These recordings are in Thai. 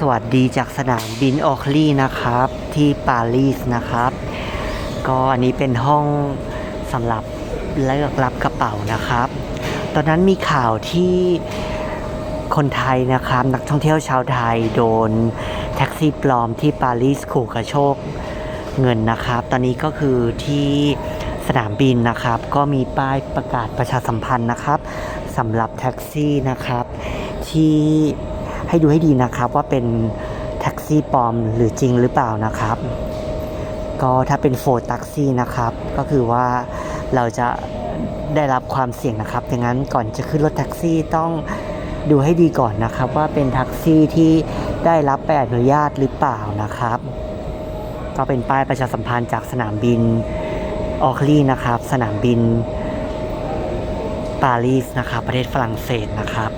สวัสดีจากสนามบินออกลีนะครับ ที่ปารีสนะครับ ก็อันนี้เป็นห้องสำหรับเลือกรับกระเป๋านะครับ ตอนนั้นมีข่าวที่คนไทยนะครับ นักท่องเที่ยวชาวไทยโดนแท็กซี่ปลอมที่ปารีสขู่กระโชกเงินนะครับ ตอนนี้ก็คือที่สนามบินนะครับ ก็มีป้ายประกาศประชาสัมพันธ์นะครับสำหรับแท็กซี่นะครับ ที่ ให้ดูให้ดีนะครับว่าเป็นแท็กซี่ปลอมหรือจริงหรือเปล่านะครับ ก็ถ้าเป็นโฟร์แท็กซี่นะครับ ก็คือว่าเราจะได้รับความเสี่ยงนะครับดังนั้นก่อนจะขึ้นรถแท็กซี่ต้องดูให้ดีก่อนนะครับว่าเป็นแท็กซี่ที่ได้รับใบอนุญาตหรือเปล่านะครับ ก็เป็นป้ายประชาสัมพันธ์จากสนามบินออกลีนะครับ สนามบินปารีสนะครับ ประเทศฝรั่งเศสนะครับ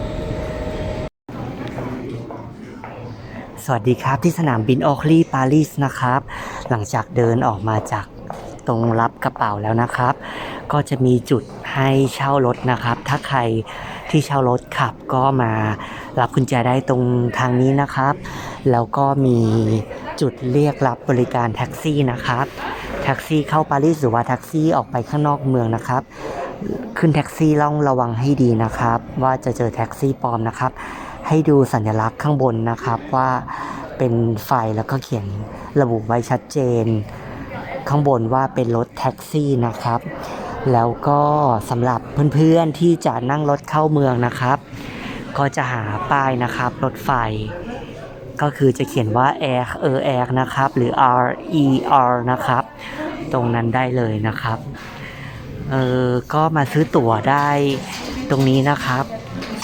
สวัสดีครับที่สนามบินออกลีปารีสนะครับ หลังจากเดินออกมาจากตรงรับกระเป๋าแล้วนะครับ ก็จะมีจุดให้เช่ารถนะครับ ถ้าใครที่เช่ารถขับก็มารับกุญแจได้ตรงทางนี้นะครับ แล้วก็มีจุดเรียกรับบริการแท็กซี่นะครับ แท็กซี่เข้าปารีสหรือว่าแท็กซี่ออกไปข้างนอกเมืองนะครับ ขึ้นแท็กซี่ต้องระวังให้ดีนะครับ ว่าจะเจอแท็กซี่ปลอมนะครับ ให้ดูสัญลักษณ์ข้างบนนะครับว่าเป็นไฟแล้วก็เขียนระบุไว้ชัดเจน ข้างบนว่าเป็นรถแท็กซี่นะครับ แล้วก็สำหรับเพื่อนๆที่จะนั่งรถเข้าเมืองนะครับ ก็จะหาป้ายนะครับรถไฟ ก็คือจะเขียนว่า air เออ air นะครับ หรือ r e r นะครับ ตรงนั้นได้เลยนะครับเออก็มาซื้อตั๋วได้ตรงนี้นะครับ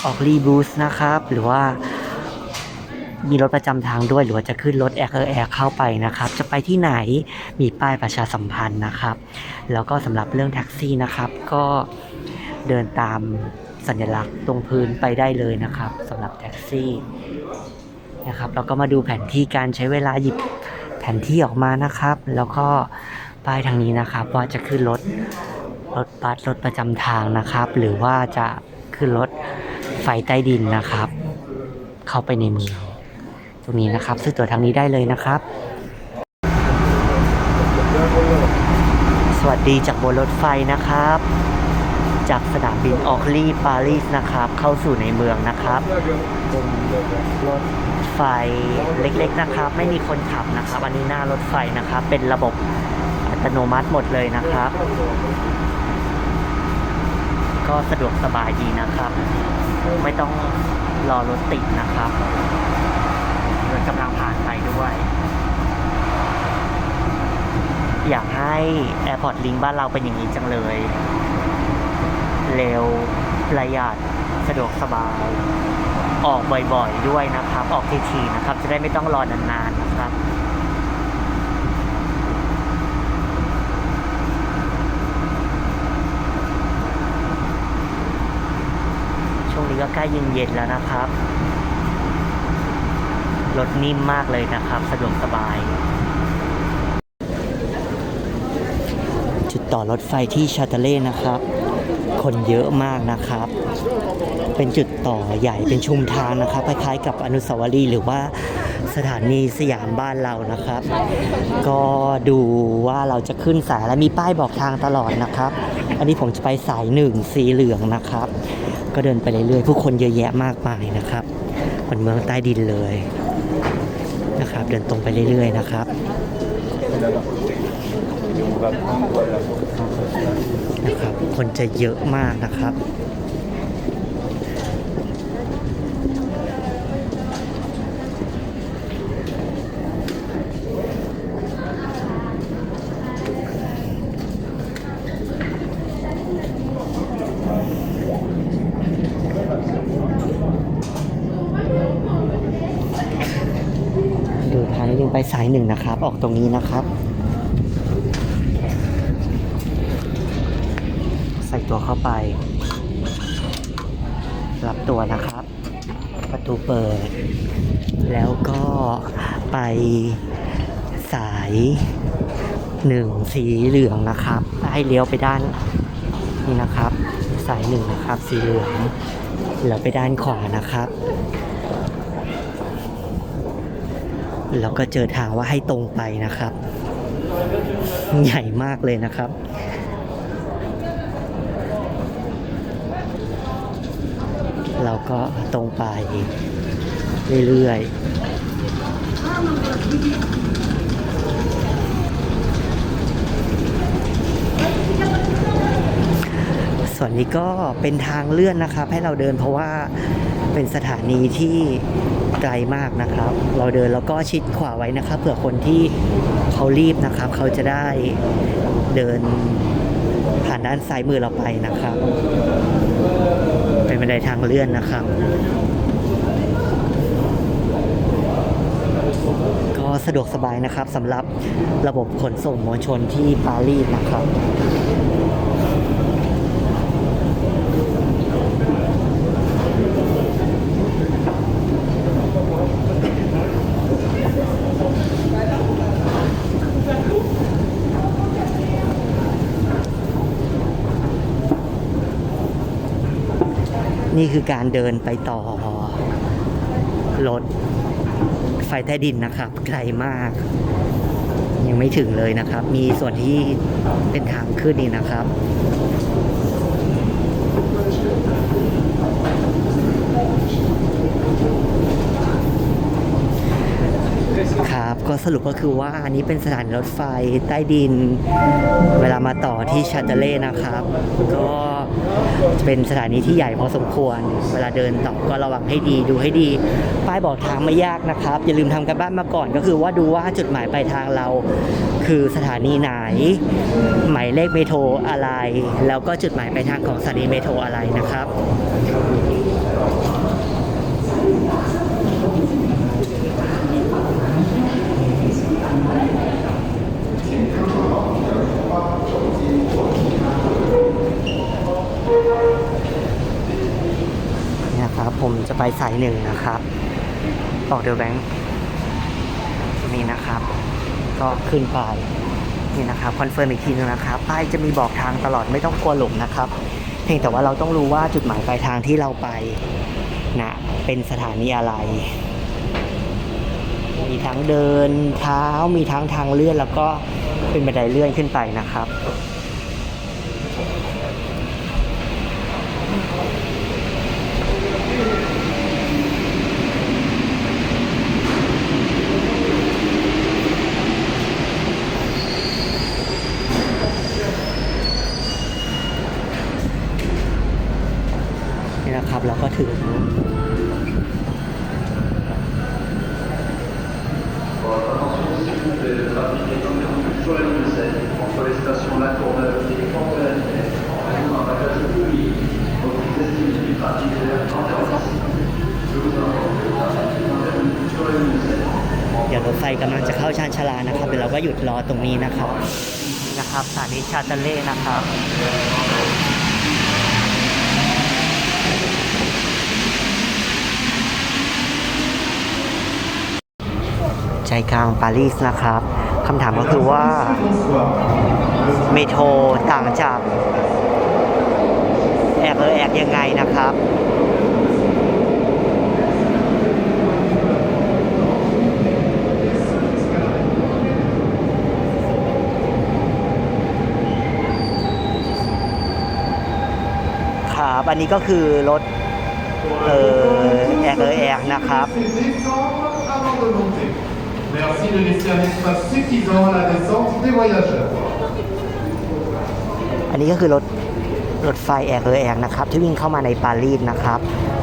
ออกรีบูสนะครับ หรือว่ามีรถประจำทางด้วย หรือว่าจะขึ้นรถแอร์เออแอร์เข้าไปนะครับ จะไปที่ไหนมีป้ายประชาสัมพันธ์นะครับ แล้วก็สำหรับเรื่องแท็กซี่นะครับ ก็เดินตามสัญลักษณ์ตรงพื้นไปได้เลยนะครับสำหรับแท็กซี่นะครับเราก็มาดูแผนที่การใช้เวลาหยิบแผนที่ออกมานะครับ แล้วก็ป้ายทางนี้นะครับ ว่าจะขึ้นรถรถบัสรถประจำทางนะครับ หรือว่าจะขึ้นรถ ไฟใต้ดินนะครับ เข้าไปในเมืองตรงนี้นะครับ ซื้อตั๋วทางนี้ได้เลยนะครับ สวัสดีจากบนรถไฟนะครับ จากสนามบินออกลีปารีสนะครับ เข้าสู่ในเมืองนะครับรถไฟเล็กๆนะครับ ไม่มีคนขับนะครับ อันนี้หน้ารถไฟนะครับ เป็นระบบอัตโนมัติหมดเลยนะครับ ก็สะดวกสบายดีนะครับ ไม่ต้องรอรถติดนะครับรถกำลังผ่านไปด้วย อยากให้ Airport Link บ้านเราเป็นอย่างนี้จังเลย เร็วประหยัดสะดวกสบาย ออกบ่อยๆด้วยนะครับ ออกทีๆนะครับ จะได้ไม่ต้องรอนานๆนะครับ ช่วงนี้ก็ใกล้เย็นๆแล้วนะครับ รถนิ่มมากเลยนะครับ สะดวกสบาย จุดต่อรถไฟที่ชาตเล่นะครับ คนเยอะมากนะครับ เป็นจุดต่อใหญ่เป็นชุมทางนะครับ คล้ายๆกับอนุสาวรีย์หรือว่าสถานีสยามบ้านเรานะครับ ก็ดูว่าเราจะขึ้นสายและมีป้ายบอกทางตลอดนะครับ อันนี้ผมจะไปสายหนึ่งสีเหลืองนะครับ ก็เดินไปเรื่อยๆ ผู้คนเยอะแยะมากมายนะครับเหมือนเมืองใต้ดินเลยนะครับ เดินตรงไปเรื่อยๆนะครับนะครับ คนจะเยอะมากนะครับ ดูทางนิดนึง ไปสายหนึ่งนะครับ ออกตรงนี้นะครับ ใส่ตัวเข้าไป รับตัวนะครับ ประตูเปิด แล้วก็ไปสายหนึ่งสีเหลืองนะครับ ให้เลี้ยวไปด้านนี่นะครับ สายหนึ่งนะครับ สีเหลืองแล้วไปด้านขวานะครับ แล้วก็เจอทางว่าให้ตรงไปนะครับ ใหญ่มากเลยนะครับเราก็ตรงไปเรื่อยๆ ส่วนนี้ก็เป็นทางเลื่อนนะครับ ให้เราเดินเพราะว่าเป็นสถานีที่ ไกลมากนะครับ เราเดินแล้วก็ชิดขวาไว้นะครับเผื่อคนที่เขารีบนะครับ เขาจะได้เดินผ่านด้านซ้ายมือเราไปนะครับ เป็นบันไดทางเลื่อนนะครับ ก็สะดวกสบายนะครับสำหรับระบบขนส่งมวลชนที่ปารีสนะครับ นี่คือการเดินไปต่อ รถไฟใต้ดินนะครับ ไกลมาก ยังไม่ถึงเลยนะครับ มีส่วนที่เป็นทางขึ้นนี่นะครับ ครับ ก็สรุปก็คือว่าอันนี้เป็นสถานีรถไฟใต้ดิน เวลามาต่อที่ชาเตเล่นะครับ ก็จะเป็นสถานีที่ใหญ่พอสมควร เวลาเดินต่อก็ระวังให้ดีดูให้ดี ป้ายบอกทางไม่ยากนะครับ อย่าลืมทำกันบ้านมาก่อนก็คือว่าดูว่าจุดหมายปลายทางเรา คือสถานีไหน หมายเลขเมโทรอะไร แล้วก็จุดหมายปลายทางของสถานีเมโทรอะไรนะครับ นี่นะครับ ผมจะไปสายหนึ่งนะครับ ออกเดอะแบงค์นี่นะครับ ก็ขึ้นไปนี่นะครับคอนเฟิร์มอีกทีนึงนะครับป้ายจะมีบอกทางตลอดไม่ต้องกลัวหลงนะครับ เพียงแต่ว่าเราต้องรู้ว่าจุดหมายปลายทางที่เราไปนะเป็นสถานีอะไร มีทั้งเดินเท้ามีทั้งทางเลื่อนแล้วก็เป็นบันไดเลื่อนขึ้นไปนะครับ นี่นะครับเราก็ถึง Le trafic est interrompu sur la ligne 7 entre les stations La Courneuve et Porte de la Villette. Pour un bagage public, votre destinée du trafic est interrompu. Je vous informe que le trafic est interrompu sur la ligne 7. เดี๋ยวรถไฟกำลังจะเข้าชานชาลานะครับเดี๋ยวเราก็หยุดรอตรงนี้นะครับนะครับสถานีชาตเล่นะครับ ใจกลางปารีสนะครับคำถามก็คือว่าเมโทรต่างจากแอกเออแอกยังไงนะครับครับอันนี้ก็คือรถเออแอกเออแอกนะครับ Merci de laisser un espace suffisant à la descente des voyageurs. อันนี้ก็คือรถรถไฟแอกเออแอกนะครับ ที่วิ่งเข้ามาในปารีสนะครับ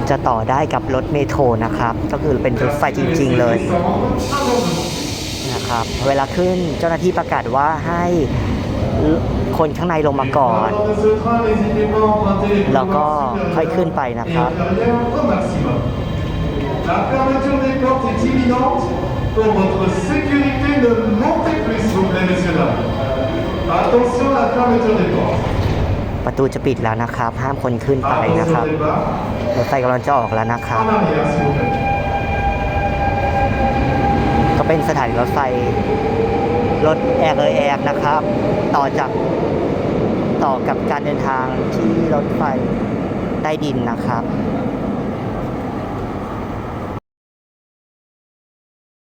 จะต่อได้กับรถเมโทรนะครับ ก็คือเป็นรถไฟจริง ๆ เลย Descendre avant de monter. นะครับ เวลาขึ้นเจ้าหน้าที่ประกาศว่าให้คนข้างในลงมาก่อน Avant de ce train, n'hésitez pas à emprunter les แล้วก็ couloirs ค่อย supérieurs ขึ้นไป et นะครับ inférieurs au maximum. La fermeture des portes est imminente. Pour votre sécurité, ne montez plus, s'il vous plaît, messieurs dames. Attention à la fermeture des portes. ประตูจะปิดแล้วนะครับ ห้ามคนขึ้นไปนะค Attention รับ au départ. รถไฟกำลังจะออกแล้วนะครับ En arrière, s'il vous plaît. ก็เป็นสถานีรถไฟ รถแอร์เออแอร์นะครับ ต่อจากต่อกับการเดินทางที่รถไฟใต้ดินนะครับ À